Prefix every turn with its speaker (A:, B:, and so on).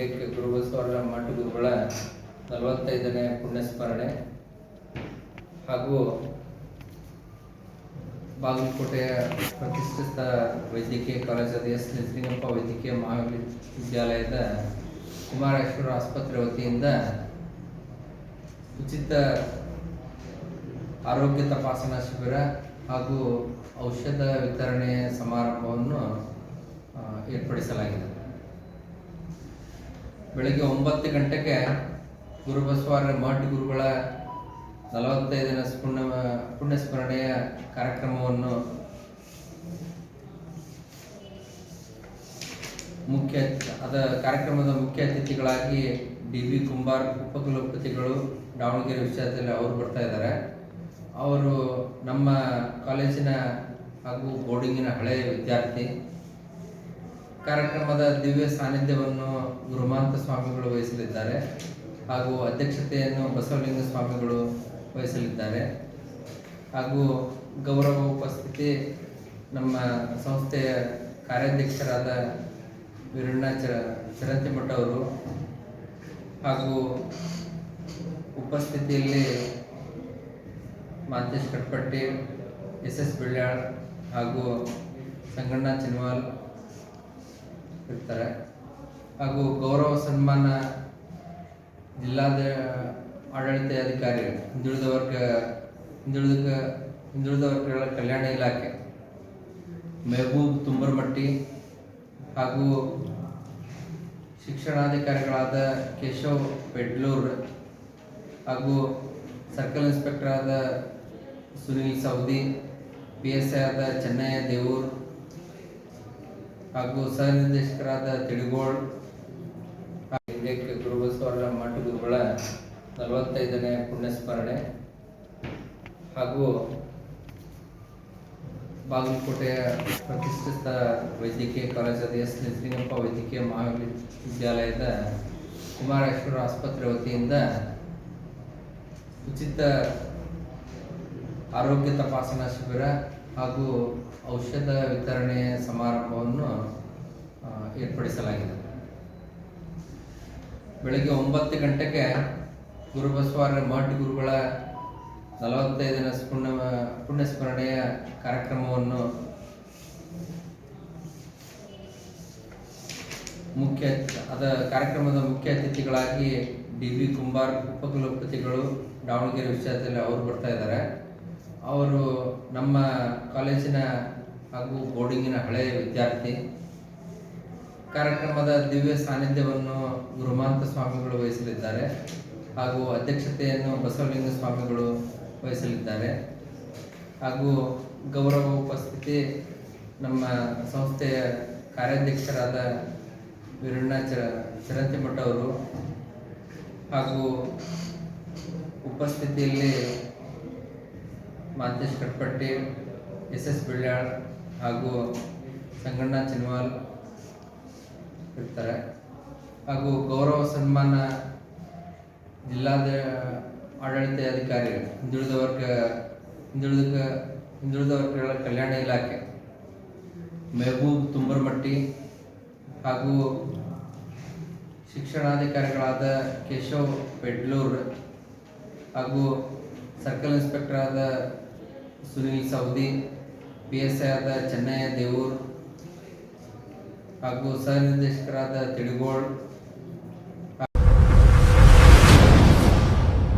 A: ಇಂಡಿಯಕ್ಕೆ ಗುರುಬಸವರ ಮಠ ಗುರುಗಳ ನಲವತ್ತೈದನೇ ಪುಣ್ಯಸ್ಮರಣೆ ಹಾಗೂ ಬಾಗಲಕೋಟೆಯ ಪ್ರತಿಷ್ಠಿತ ವೈದ್ಯಕೀಯ ಕಾಲೇಜಾದ ಎಸ್ ನಿಜಲಿಂಗಪ್ಪ ವೈದ್ಯಕೀಯ ಮಹಾವಿದ್ಯಾಲಯದ ಕುಮಾರೇಶ್ವರ ಆಸ್ಪತ್ರೆ ವತಿಯಿಂದ ಉಚಿತ ಆರೋಗ್ಯ ತಪಾಸಣಾ ಶಿಬಿರ ಹಾಗೂ ಔಷಧ ವಿತರಣೆ ಸಮಾರಂಭವನ್ನು ಏರ್ಪಡಿಸಲಾಗಿದೆ. ಬೆಳಗ್ಗೆ ಒಂಬತ್ತು ಗಂಟೆಗೆ ಗುರುಬಸವಾರ ಮಠ ಗುರುಗಳ ನಲವತ್ತೈದನೇ ಪುಣ್ಯ ಪುಣ್ಯಸ್ಮರಣೆಯ ಕಾರ್ಯಕ್ರಮವನ್ನು ಮುಖ್ಯ ಅದ ಕಾರ್ಯಕ್ರಮದ ಮುಖ್ಯ ಅತಿಥಿಗಳಾಗಿ ಡಿ ಬಿ ಕುಂಬಾರ್, ಉಪಕುಲಪತಿಗಳು, ದಾವಣಗೆರೆ ವಿಶ್ವವಿದ್ಯಾಲಯ ಅವರು ಬರ್ತಾ ಇದ್ದಾರೆ. ಅವರು ನಮ್ಮ ಕಾಲೇಜಿನ ಹಾಗೂ ಬೋರ್ಡಿಂಗಿನ ಹಳೆಯ ವಿದ್ಯಾರ್ಥಿ. ಕಾರ್ಯಕ್ರಮದ ದಿವ್ಯ ಸಾನ್ನಿಧ್ಯವನ್ನು ಗುರುಮಾಂತ ಸ್ವಾಮಿಗಳು ವಹಿಸಲಿದ್ದಾರೆ ಹಾಗೂ ಅಧ್ಯಕ್ಷತೆಯನ್ನು ಬಸವಲಿಂಗ ಸ್ವಾಮಿಗಳು ವಹಿಸಲಿದ್ದಾರೆ. ಹಾಗೂ ಗೌರವ ಉಪಸ್ಥಿತಿ ನಮ್ಮ ಸಂಸ್ಥೆಯ ಕಾರ್ಯಾಧ್ಯಕ್ಷರಾದ ವೀರಣ್ಣ ಚರ ಚರಂತಿಮಠ ಅವರು ಹಾಗೂ ಉಪಸ್ಥಿತಿಯಲ್ಲಿ ಮಾತೇಶ್ ಕಟ್ಪಟ್ಟಿ, ಎಸ್ ಎಸ್ ಬೆಳ್ಯಾಳ್ ಹಾಗೂ ಸಂಗಣ್ಣ ಚಿನ್ವಾಲ್ ಇರ್ತಾರೆ ಹಾಗೂ ಗೌರವ ಸನ್ಮಾನ ಜಿಲ್ಲಾದ ಆಡಳಿತಾಧಿಕಾರಿ, ಹಿಂದುಳಿದ ವರ್ಗ, ಹಿಂದುಳಿದ ಹಿಂದುಳಿದ ವರ್ಗಗಳ ಕಲ್ಯಾಣ ಇಲಾಖೆ, ಮೆಹಬೂಬ್ ತುಂಬರ್ಮಟ್ಟಿ ಹಾಗೂ ಶಿಕ್ಷಣಾಧಿಕಾರಿಗಳಾದ ಕೇಶವ್ ಪೆಡ್ಲೂರ್ ಹಾಗೂ ಸರ್ಕಲ್ ಇನ್ಸ್ಪೆಕ್ಟರ್ ಆದ Sunil Saudi, P S I ಆದ ಚೆನ್ನಯ್ಯ ದೇವೂರ್ ಹಾಗೂ ಸಹ ನಿರ್ದೇಶಕರಾದ ತಿಳುಗೋಳ್ ಇಂಡಿಯಕ್ಕೆ ಗುರುಬಸವರ ಮಠ ಗುರುಗಳ ನಲವತ್ತೈದನೇ ಪುಣ್ಯಸ್ಮರಣೆ ಹಾಗೂ ಬಾಗಲಕೋಟೆಯ ಪ್ರತಿಷ್ಠಿತ ವೈದ್ಯಕೀಯ ಕಾಲೇಜಾದ ಎಸ್ ನಿಜಲಿಂಗಪ್ಪ ವೈದ್ಯಕೀಯ ಮಹಾವಿದ್ಯಾಲಯದ ಕುಮಾರೇಶ್ವರ ಆಸ್ಪತ್ರೆ ವತಿಯಿಂದ ಉಚಿತ ಆರೋಗ್ಯ ತಪಾಸಣಾ ಶಿಬಿರ ಹಾಗೂ ಔಷಧ ವಿತರಣೆ ಸಮಾರಂಭವನ್ನು ಏರ್ಪಡಿಸಲಾಗಿದೆ. ಬೆಳಗ್ಗೆ ಒಂಬತ್ತು ಗಂಟೆಗೆ ಗುರುಬಸವಾರ ಮಠ ಗುರುಗಳ ನಲವತ್ತೈದನೇ ಪುಣ್ಯ ಪುಣ್ಯಸ್ಮರಣೆಯ ಕಾರ್ಯಕ್ರಮವನ್ನು ಮುಖ್ಯ ಅದ ಕಾರ್ಯಕ್ರಮದ ಮುಖ್ಯ ಅತಿಥಿಗಳಾಗಿ ಡಿ ವಿ ಕುಂಬಾರ್, ಉಪಕುಲಪತಿಗಳು, ದಾವಣಗೆರೆ ವಿಶ್ವವಿದ್ಯಾಲಯ ಅವರು ಬರ್ತಾ ಇದ್ದಾರೆ. ಅವರು ನಮ್ಮ ಕಾಲೇಜಿನ ಹಾಗೂ ಬೋರ್ಡಿಂಗಿನ ಹಳೆಯ ವಿದ್ಯಾರ್ಥಿ. ಕಾರ್ಯಕ್ರಮದ ದಿವ್ಯ ಸಾನ್ನಿಧ್ಯವನ್ನು ಗುರುಮಾಂತ ಸ್ವಾಮಿಗಳು ವಹಿಸಲಿದ್ದಾರೆ ಹಾಗೂ ಅಧ್ಯಕ್ಷತೆಯನ್ನು ಬಸವಲಿಂಗ ಸ್ವಾಮಿಗಳು ವಹಿಸಲಿದ್ದಾರೆ. ಹಾಗೂ ಗೌರವ ಉಪಸ್ಥಿತಿ ನಮ್ಮ ಸಂಸ್ಥೆಯ ಕಾರ್ಯಾಧ್ಯಕ್ಷರಾದ ವೀರಣ್ಣ ಚರ ಚರಂತಿಮಠ ಅವರು ಹಾಗೂ ಉಪಸ್ಥಿತಿಯಲ್ಲಿ ಮಾಂತೇಶ್ ಕಟ್ಪಟ್ಟಿ, ಎಸ್ ಎಸ್ ಬಿಳ್ಯಾಳ್ ಹಾಗೂ ಸಂಗಣ್ಣ ಚಿನ್ವಾಲ್ ಇರ್ತಾರೆ. ಹಾಗೂ ಗೌರವ ಸನ್ಮಾನ ಜಿಲ್ಲಾದ ಆಡಳಿತಾಧಿಕಾರಿ ಹಿಂದುಳಿದ ವರ್ಗ, ಹಿಂದುಳಿದ ಹಿಂದುಳಿದ ವರ್ಗಗಳ ಕಲ್ಯಾಣ ಇಲಾಖೆ, ಮೆಹಬೂಬ್ ತುಂಬರ್ಮಟ್ಟಿ ಹಾಗೂ ಶಿಕ್ಷಣಾಧಿಕಾರಿಗಳಾದ ಕೇಶವ್ ಪೆಡ್ಲೂರ್ ಹಾಗೂ ಸರ್ಕಲ್ ಇನ್ಸ್ಪೆಕ್ಟರ್ ಆದ Sunil Saudi P S I ಆದ ಚೆನ್ನಯ್ಯ ದೇವೂರ್ ಹಾಗೂ ಸಹ ನಿರ್ದೇಶಕರಾದ ತಿಳುಗೋಳ್